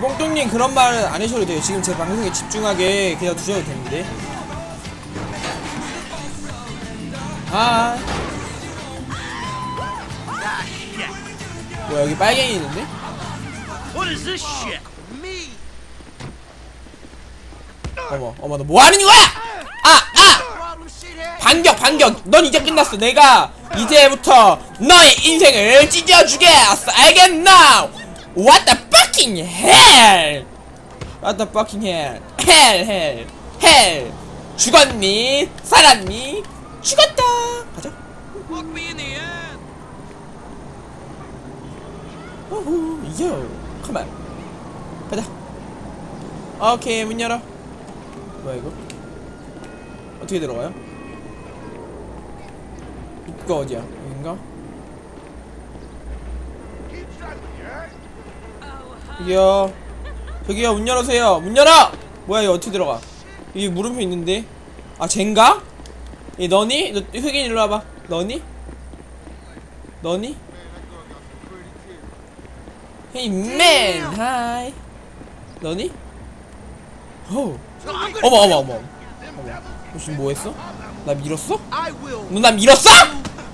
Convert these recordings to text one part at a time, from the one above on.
뽕똥님 그런 말안 하셔도 돼요. 지금 제 방송에 집중하게 그냥 두셔도 되는데. 아. 뭐야 여기 빨갱이 있는데? 어머 어머 너 뭐 하는 거야? 아 아! 반격 반격 넌 이제 끝났어 내가 이제부터 너의 인생을 찢어주겠어 알겠나 What the fucking hell What the fucking hell Hell hell hell 죽었니 살았니 죽었다 가자. 우후 요 컴온 가자 오케이 문 열어 뭐야 이거 어떻게 들어가요? 입구가 어디야 여긴가? 저기요 저기요 문 열어주세요 문 열어 뭐야 이거 어떻게 들어가 여기 물음표 있는데 아 쟨가? 얘 너니? 너 흑인 일로 와봐 너니? 너니? Hey man, hi. 너니? 호. 어머 어머 어머. 어머. 너 지금 뭐 했어? 나 밀었어? 너 나 밀었어?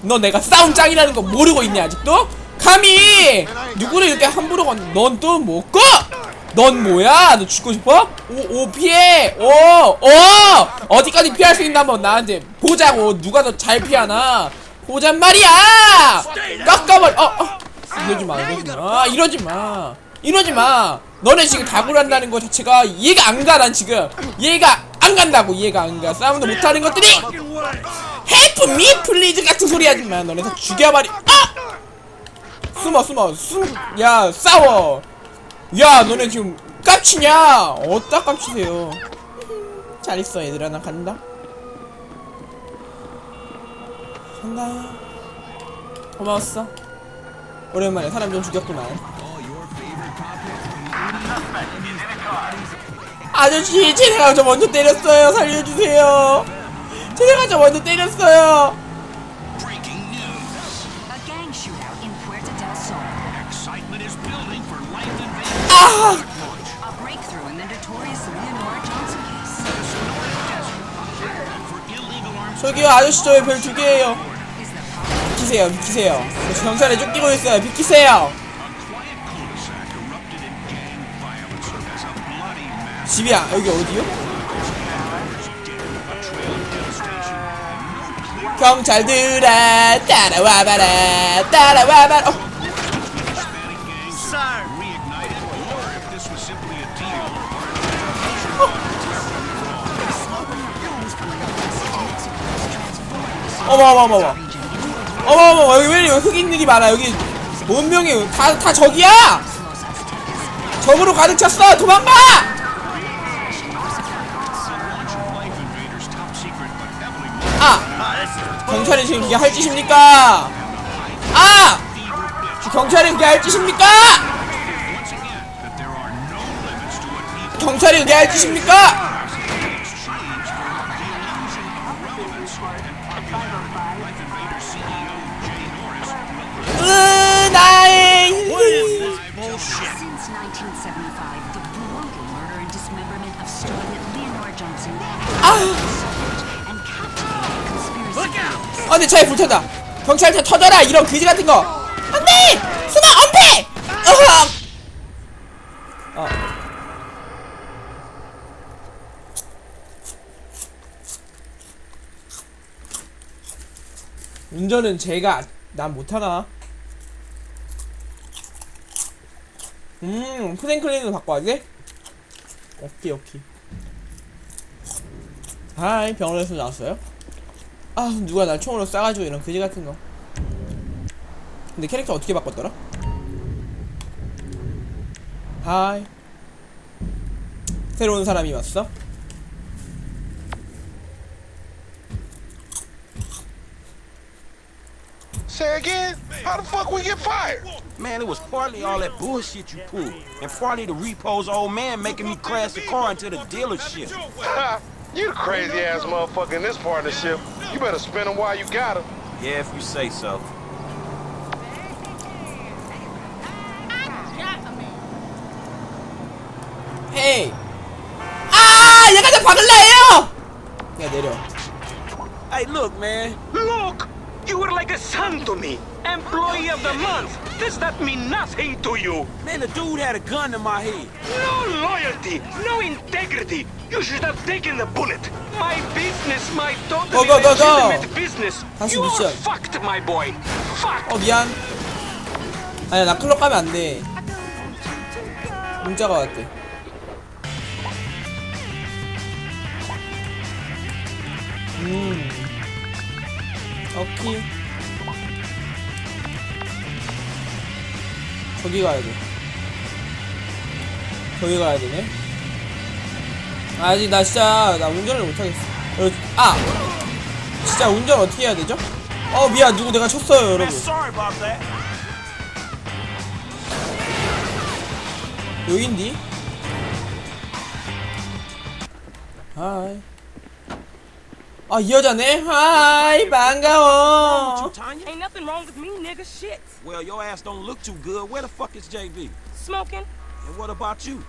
너 내가 싸움 짱이라는 거 모르고 있냐 아직도? 감히 누구를 이렇게 함부로 건? 넌또 뭐고? 넌 뭐야? 너 죽고 싶어? 오, 오 피해. 오, 오. 어디까지 피할 수 있나 한번 나한테 보자고. 누가 더 잘 피하나? 보잔 말이야. 깎아버려. 어, 어. 이러지 마, 이러지 마, 이러지 마, 이러지 마. 너네 지금 다구를 한다는 거 자체가 이해가 안 가, 난 지금. 이해가 안 간다고, 이해가 안 가. 싸움도 못하는 것들이. 헬프 미 플리즈 같은 소리 하지 마. 너네 다 죽여버리. 아! 숨어, 숨어, 숨. 야, 싸워. 야, 너네 지금 깝치냐? 어디다 깝치세요? 잘 있어, 얘들아. 나 간다. 간다. 고마웠어. 오랜만에 사람 좀 죽였구만. 아저씨, 쟤네가 저 먼저 때렸어요. 살려주세요. 쟤네가 저 먼저 때렸어요. 저기요, 아저씨 저의 별 두 개예요. 비키세요, 비키세요. 저 경찰에 쫓기고 있어요. 비키세요. 집이야, 여기 어디요? 경찰들아, 따라와봐라, 따라와봐라. 어, 어머, 어머, 어머, 어머. 어머, 여기 왜 이렇게 흑인들이 많아? 여기 몇 명이 다, 다 적이야! 적으로 가득 찼어! 도망가! 아! 경찰이 지금 그게 할 짓입니까? 아! 경찰이 그게 할 짓입니까? 경찰이 그게 할 짓입니까? 어, 내 차에 불탔다. 경찰차 터져라! 이런 그지 같은 거! 안 돼! 숨어! 엄폐! 어. 운전은 제가, 난 못하나? 음, 프랭클린으로 바꿔야 돼? 오케이, 오케이. 하이, 병원에서 나왔어요? 아 누가 날 총으로 쏴가지고 이런 그지 같은 거 근데 캐릭터 어떻게 바꿨더라? 하이 새로운 사람이 왔어? Say again? How the fuck we get fired? Man, it was partly all that bullshit you pulled, and partly the repo's old man making me crash the car into the dealership. You the crazy ass motherfucker in this partnership. You better spend them while you got them. Yeah, if you say so. Hey! 아! 얘가 내 Yeah, they do. Hey, look, man. Look! You were like a son to me. Employee of the month. Does that mean nothing to you? Man, the dude had a gun in my head. No loyalty, no integrity. You should have taken the bullet. My business, my totally Go, go, go, go. legitimate business. 다시 You are 미션. fucked, my boy. Fucked. 어 미안 아니야 나 클럽 가면 안돼 문자가 왔대 음 오케이 저기 가야 돼. 저기 가야 되네. 아직 나 진짜 나 운전을 못하겠어. 어, 아! 진짜 운전 어떻게 해야 되죠? 어 미안. 누구 내가 쳤어요 여러분. 여긴디? 하이 아 이 여자네? 하이 반가워 Tanya? Ain't nothing wrong with me, nigga. Shit. Well, your ass don't look too good. Where the fuck is JV? Smoking. And what about you?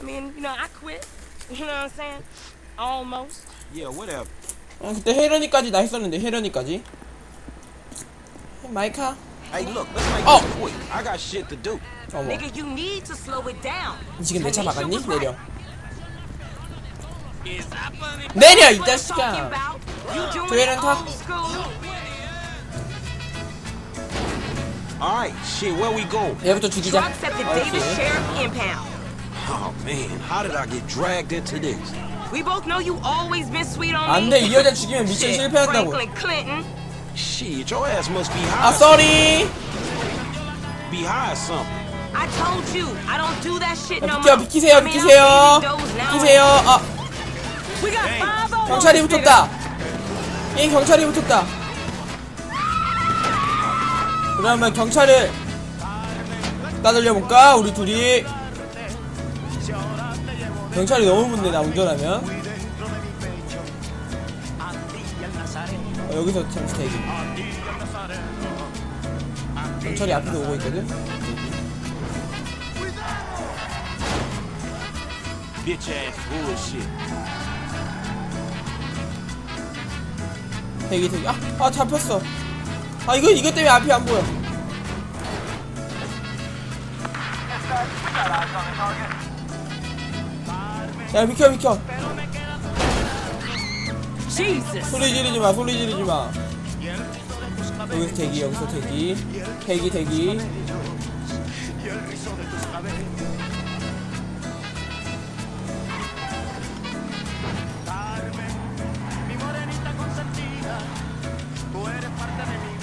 I mean, you know, I quit. You know what I'm saying? Almost. Yeah, whatever. 어, 그때 혜련이까지 나 했었는데 혜련이까지 마이카 Hey, look, let's make Oh. this quick. I got shit to do. 어머 Nigga, you need to slow it down. 지금 내 차 Tanisha 막았니? was right. 내려 Is that funny? 내려 이 What I'm talking 자식아 about. You doing 조혜련 it 타. old school. All right, shit, where we go? 얘부터 죽이자 Drugs at the Davis 오케이 Sheriff Impound. Oh man, how did I get dragged into this? We both know you always been sweet on me. 안돼 이 여자 죽이면 미션 Shit, 실패한다고 Franklin Clinton. Shit, your ass must be 아 high. 쏘리 Be high or something. I told you, I don't do that shit no 비켜 more. 비키세요 I mean, 비키세요 I'm baby those now. 비키세요 아 경찰이 붙었다. 이 경찰이 붙었다. 그러면 경찰을 따돌려 볼까? 우리 둘이. 경찰이 너무 붙네 나 운전하면. 어, 여기서 잠시 대기 경찰이 앞에서 오고 있거든? Bitch ass bullshit. 대기 대기 아, 아 잡혔어. 아 이거 이거 때문에 앞이 안 보여. 야 비켜 비켜. 소리 지르지 마 소리 지르지 마. 여기서 대기 여기서 대기. 대기 대기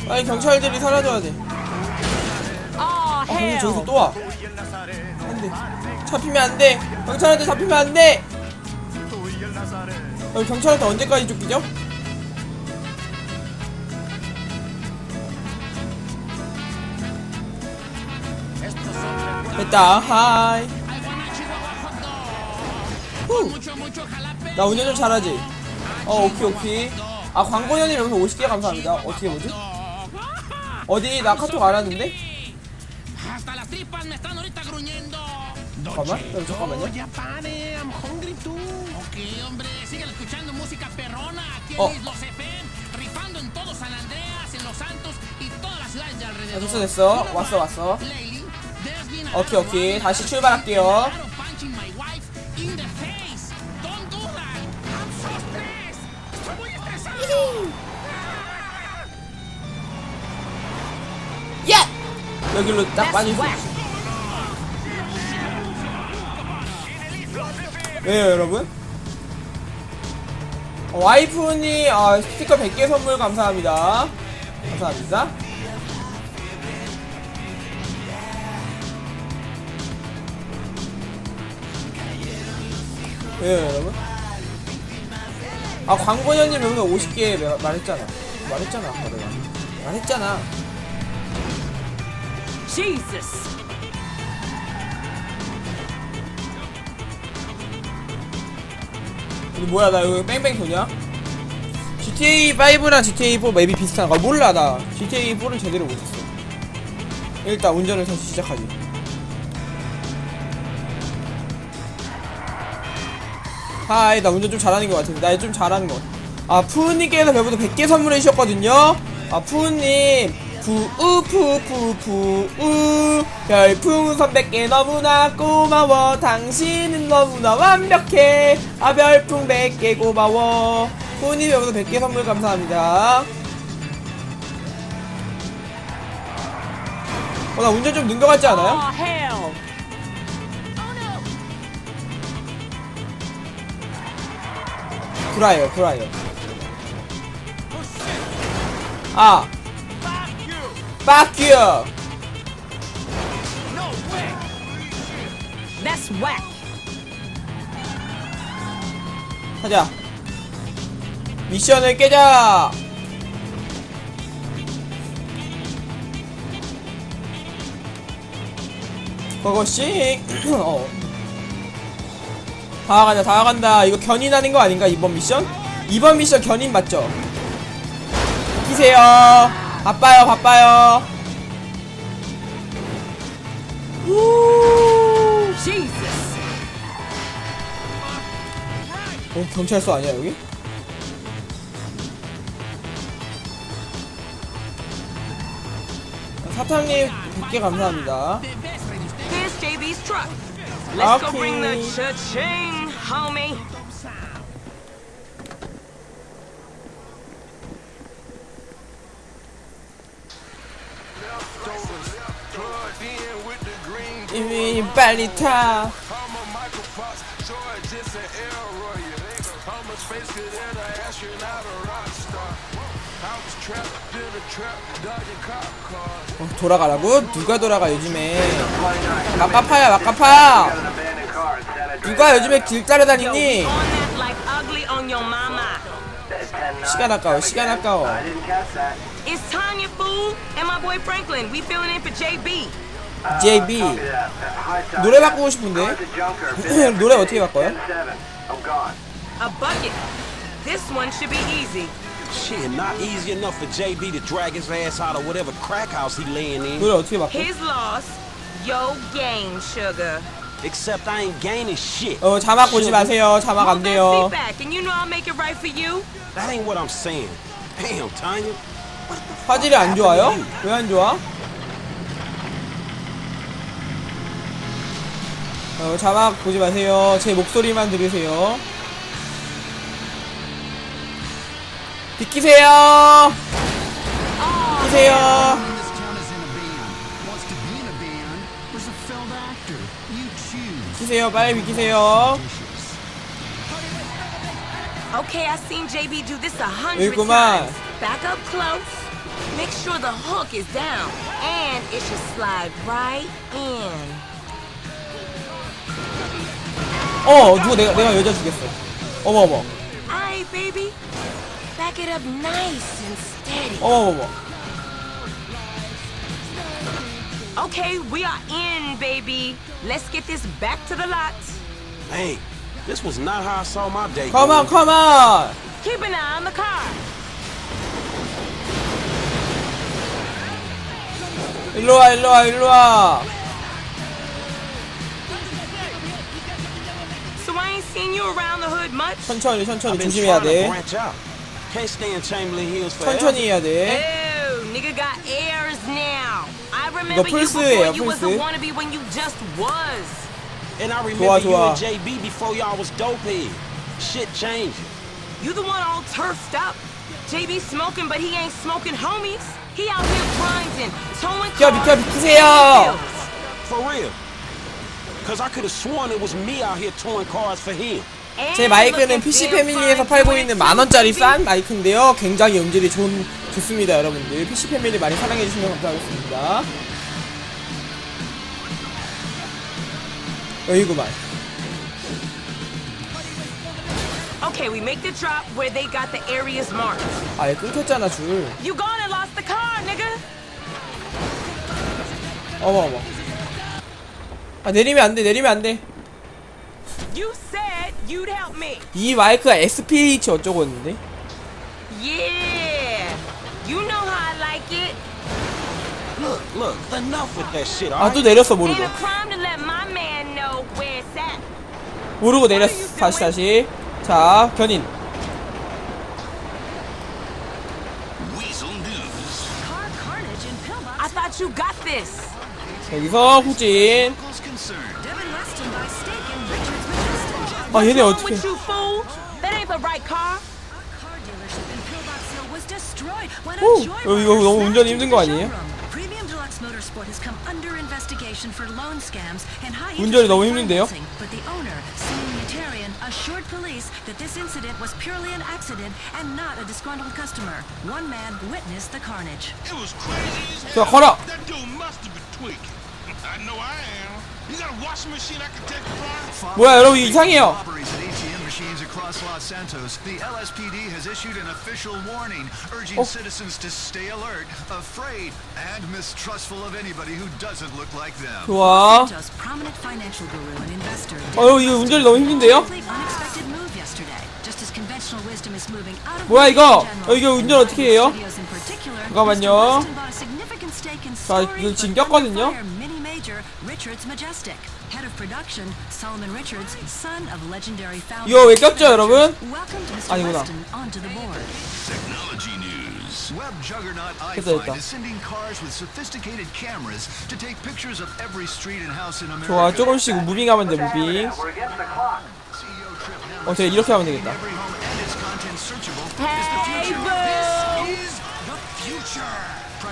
아니 경찰들이 사라져야 돼 아, 근데 hell. 저기서 또 와. 안 돼. 잡히면 안 돼. 경찰한테 잡히면 안 돼. 어, 경찰한테 언제까지 쫓기죠? 됐다. 하이. 후. 나 운전 좀 잘하지? 어, 오케이, 오케이. 아, 광고연이 여기서 50개 감사합니다. 어떻게 보지? 어디? 나 카톡 안 gruñendo. 잠깐만. 어, 잠깐만요. Oh. 아, alrededor. 됐어, 됐어. 왔어, 왔어. 오케이, 오케이. 다시 출발할게요. 여기로 딱 빠질 수. 있어. 왜요, 여러분? 어, 와이프니 어, 스티커 100개 선물 감사합니다. 감사합니다. 왜요, 여러분? 아, 광고녀님 여기서 50개 말- 말했잖아. 말했잖아, 아까 내가. 말했잖아. Jesus. 근데 뭐야 나 여기 뺑뺑 도냐? GTA 5랑 GTA 4 맵이 비슷한 거 몰라 나 GTA 4를 제대로 못했어. 일단 운전을 다시 시작하지. 하이 나 운전 좀 잘하는 것 같은데 나좀 잘하는 것 같아 아 푸우님께서 배부도 100개 선물해 주셨거든요 아 푸우님 푸우 푸푸 푸우 별풍선 100개 너무나 고마워. 당신은 너무나 완벽해. 아 별풍 100개 고마워. 푸우님 배부도 100개 선물 감사합니다. 어 나 운전 좀 는 것 같지 않아요? Oh, hell. 구라예요 구라예요. 아 Fuck you That's whack. 하자 미션을 깨자 그것이 어. 다 가자 다 간다 이거 견인하는 거 아닌가 이번 미션? 이번 미션 견인 맞죠? 키세요 바빠요 바빠요 우 Jesus. 어, 경찰서 아니야 여기? 사탕님 100개 감사합니다 Here's JB's truck. Let's go bring the cha-ching, homie. Cop cars. 어, 돌아가라고? 누가 돌아가 요즘에 막가파야 막가파 누가 요즘에 길 따라다니니? 시간 아까워 시간 아까워 It's Tanya, fool, and my boy Franklin. We filling in for JB. JB 노래 바꾸고 싶은데 노래 어떻게 바꿔요? A bucket. This one should be easy. Shit, not easy enough for JB to drag his ass out of whatever crack house he laying in. 노래 어떻게 바꿔? His loss, your gain, sugar. Except I ain't gaining shit. 어 자막 보지 마세요 자막 안 Move that 돼요 seat back, and you know I'll make it right for you. That ain't what I'm saying. Damn, Tanya. 화질이 안 좋아요? 왜 안 좋아? 어, 자막 보지 마세요. 제 목소리만 들으세요. 비키세요. 비키세요. 비키세요. 빨리 비키세요. Okay, I seen JB do this a hundred times. Back up close. Make sure the hook is down, and it should slide right in. 어, 누가 내가 내가 여자 죽였어. 어머 어머. Alright, baby. Back it up nice and steady. 어머 어머. Okay, we are in, baby. Let's get this back to the lot. Hey, this was not how I saw my day. 컴온 going. 컴온. Keep an eye on the car. 일로 와 일로 와 일로 와. ain't seen you around the hood much. 천천히 천천히 I've been 조심해야 trying to 돼. branch out. Can't stay in Chamberlain Hills forever. 천천히 해야 돼. Oh, nigga got airs now. I remember you 플스예요, before you was a 플스. wannabe when you just was. And I 좋아, remember you 좋아. and JB before y'all was dopehead. Shit changing. You the one all turfed up. JB smoking, but he ain't smoking homies. He out here grinding, towing 비켜 cars, 비켜 비키세요. paying bills. For real. Cause I could have sworn it was me out here touring cars for him. 제 마이크는 PC 패밀리에서 팔고 있는 it 만 too, 원짜리 baby. 싼 마이크인데요. 굉장히 음질이 좋은 좋습니다, 여러분들. PC 패밀리 많이 사랑해 주시면 감사하겠습니다. 여기구만. Okay, we make the drop where they got the areas marked. 아예 끊겼잖아 줄. You gone and lost the car, nigga. 어머 어머. 아 내리면 안 돼, 내리면 안 돼. You said you'd help me. 이 마이크가 SPH 어쩌고 했는데? Yeah. You know how I like it. Look, look, enough with that shit, 아 또 alright? 내렸어 Ain't 모르고. a crime to let my man know where it's at. 모르고 내렸어. 다시 다시. 자 견인 Weasel News. Car carnage in pillbox. I thought you got this. 여기서 후진 아 얘네 Wrong 어떻게 with you, fool? That ain't the right car. Car dealership in Pillbox Hill was destroyed when a 오, joyride 이거 너무 smashed 운전이 into 힘든 the 거 아니에요? showroom. Premium Deluxe Motorsport has come under investigation for loan scams and high 운전이 interest 너무 rate 힘든데요? financing. But the owner, Simeon Yetarian, assured police that this incident was purely an accident and not a disgruntled customer. One man witnessed the carnage. It was crazy as 자 hell. 걸어 That dude must have been tweaking. 뭐야 여러분 이상해요 Oh. them. 좋아. 어 이거 운전이 너무 힘든데요? 뭐야, 이거? 어, 이거 운전 어떻게 해요? 잠깐만요. 자, 이거 지금 꼈거든요? under fire mini major Richards Majestic. Head of production, Solomon Richards, son of legendary founder. 이거 왜 꼈죠, 여러분? Welcomed Mr. 아니구나. Weston onto the board. Technology News. Web juggernaut 됐다, iFind 됐다. is sending cars with sophisticated cameras to take pictures of every street and house in America. 좋아 조금씩 무빙하면 돼 무빙 CEO Trip Hammer 어 제가 이렇게 하면 되겠다 every home and its content searchable Hey, is the future. boo! This is the future.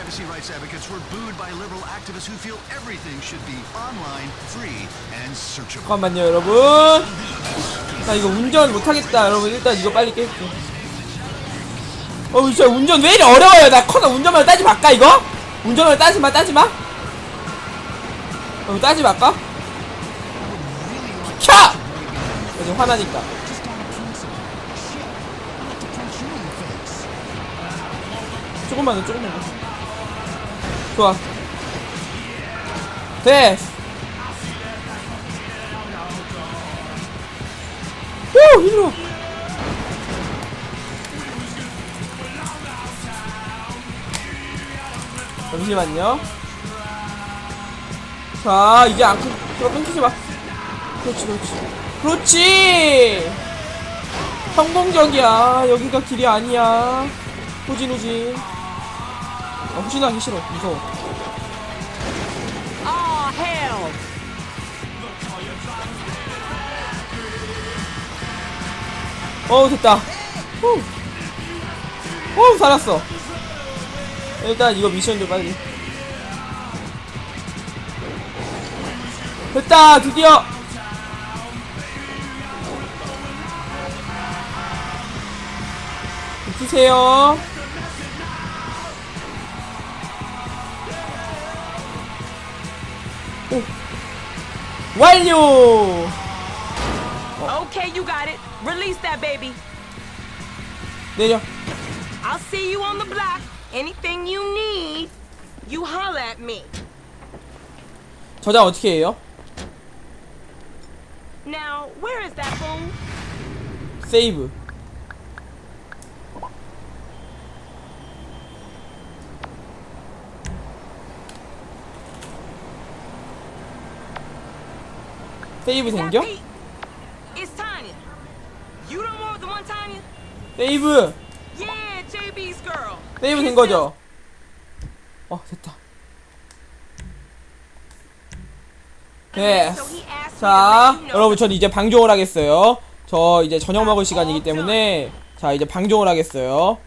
Privacy rights advocates were booed by liberal activists who feel everything should be online, free, and searchable. 잠깐만요 여러분 나 이거 운전 못하겠다 여러분 일단 이거 빨리 깰게 어 진짜 운전 왜 이리 어려워요 나 커서 운전만 따지 말까 이거? 운전만 따지마 따지마 어 따지 말까? 켜! 나 지금 화나니까 조금만 더 조금만 더 좋아. 됐어 오 이리 와 잠시만요. 자 이제 안 끊, 끊- 끊기지 마. 그렇지 그렇지. 그렇지! 성공적이야. 여기가 길이 아니야. 후진 후진 아, 후진하기 싫어. 무서워. Oh, hell. 어우 됐다. 후. 오 살았어. 일단 이거 미션 좀 빨리. 됐다 드디어. 드세요 완료 Okay, you got it. Release that baby. 내려 I'll see you on the block. Anything you need, you holler at me. 저장 어떻게 해요? Now, where is that fool? 세이브 세이브 생겨? 세이브. 세이브 된 거죠? 어 됐다 네. 자 여러분 전 이제 방종을 하겠어요 저 이제 저녁 먹을 시간이기 때문에 자 이제 방종을 하겠어요